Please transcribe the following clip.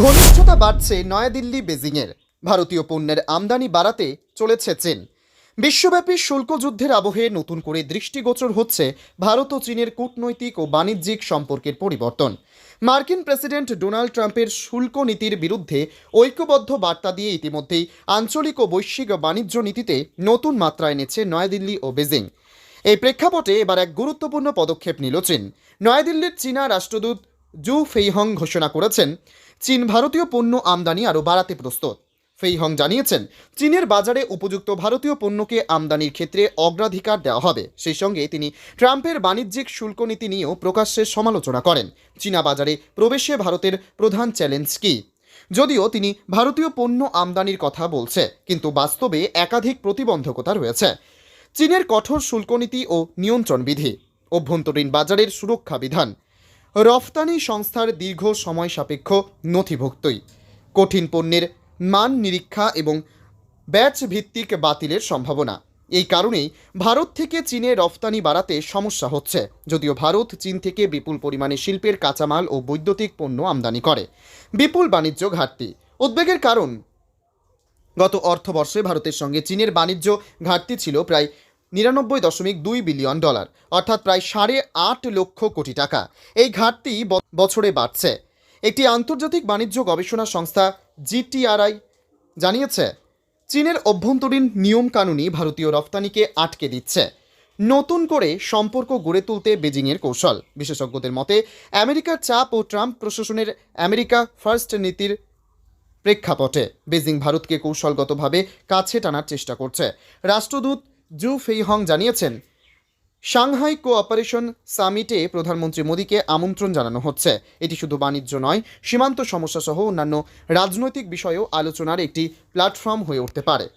ঘনিষ্ঠতা বাড়ছে নয়াদিল্লি বেজিংয়ের। ভারতীয় পণ্যের আমদানি বাড়াতে চলেছে চীন। বিশ্বব্যাপী শুল্ক যুদ্ধের আবহে নতুন করে দৃষ্টিগোচর হচ্ছে ভারত ও চীনের কূটনৈতিক ও বাণিজ্যিক সম্পর্কের পরিবর্তন। মার্কিন প্রেসিডেন্ট ডোনাল্ড ট্রাম্পের শুল্ক নীতির বিরুদ্ধে ঐক্যবদ্ধ বার্তা দিয়ে ইতিমধ্যেই আঞ্চলিক ও বৈশ্বিক বাণিজ্য নীতিতে নতুন মাত্রা এনেছে নয়াদিল্লি ও বেজিং। এই প্রেক্ষাপটে এবার এক গুরুত্বপূর্ণ পদক্ষেপ নিল চীন। নয়াদিল্লির চীনা রাষ্ট্রদূত জু ফেইহং ঘোষণা করেছেন চীন ভারতীয় পণ্য আমদানি আরও বাড়াতে প্রস্তুত। ফেইহং জানিয়েছেন, চীনের বাজারে উপযুক্ত ভারতীয় পণ্যকে আমদানির ক্ষেত্রে অগ্রাধিকার দেওয়া হবে। সেই সঙ্গে তিনি ট্রাম্পের বাণিজ্যিক শুল্ক নীতি নিয়েও প্রকাশ্যে সমালোচনা করেন। চীনা বাজারে প্রবেশে ভারতের প্রধান চ্যালেঞ্জ কী? যদিও তিনি ভারতীয় পণ্য আমদানির কথা বলছে, কিন্তু বাস্তবে একাধিক প্রতিবন্ধকতা রয়েছে। চীনের কঠোর শুল্কনীতি ও নিয়ন্ত্রণ বিধি, অভ্যন্তরীণ বাজারের সুরক্ষা বিধান রফতানি সংস্থার দীর্ঘ সময় সাপেক্ষ নথিভুক্তই। কঠিন পণ্যের মান নিরীক্ষা এবং ব্যাচ ভিত্তিক বাতিলের সম্ভাবনা। এই কারণেই ভারত থেকে চীনে রফতানি বাড়াতে সমস্যা হচ্ছে, যদিও ভারত চীন থেকে বিপুল পরিমাণে শিল্পের কাঁচামাল ও বৈদ্যুতিক পণ্য আমদানি করে। বিপুল বাণিজ্য ঘাটতি। উদ্বেগের কারণ? গত অর্থবর্ষে ভারতের সঙ্গে চীনের বাণিজ্য ঘাটতি ছিল প্রায় নিরানব্বই দশমিক দুই বিলিয়ন ডলার, অর্থাৎ প্রায় সাড়ে আট লক্ষ কোটি টাকা। এই ঘাটতি বছরে বাড়ছে। একটি আন্তর্জাতিক বাণিজ্য গবেষণা সংস্থা জিটিআরআই জানিয়েছে, চীনের অভ্যন্তরীণ নিয়মকানুনই ভারতীয় রফতানিকে আটকে দিচ্ছে। নতুন করে সম্পর্ক গড়ে তুলতে বেজিংয়ের কৌশল। বিশেষজ্ঞদের মতে, আমেরিকার চাপ ও ট্রাম্প প্রশাসনের আমেরিকা ফার্স্ট নীতির প্রেক্ষাপটে বেজিং ভারতকে কৌশলগতভাবে কাছে টানার চেষ্টা করছে। রাষ্ট্রদূত জু ফেইহং জানিয়েছেন, সাংহাই কোঅপারেশন সামিটে প্রধানমন্ত্রী মোদীকে আমন্ত্রণ জানানো হচ্ছে। এটি শুধু বাণিজ্য নয়, সীমান্ত সমস্যাসহ অন্যান্য রাজনৈতিক বিষয়েও আলোচনার একটি প্ল্যাটফর্ম হয়ে উঠতে পারে।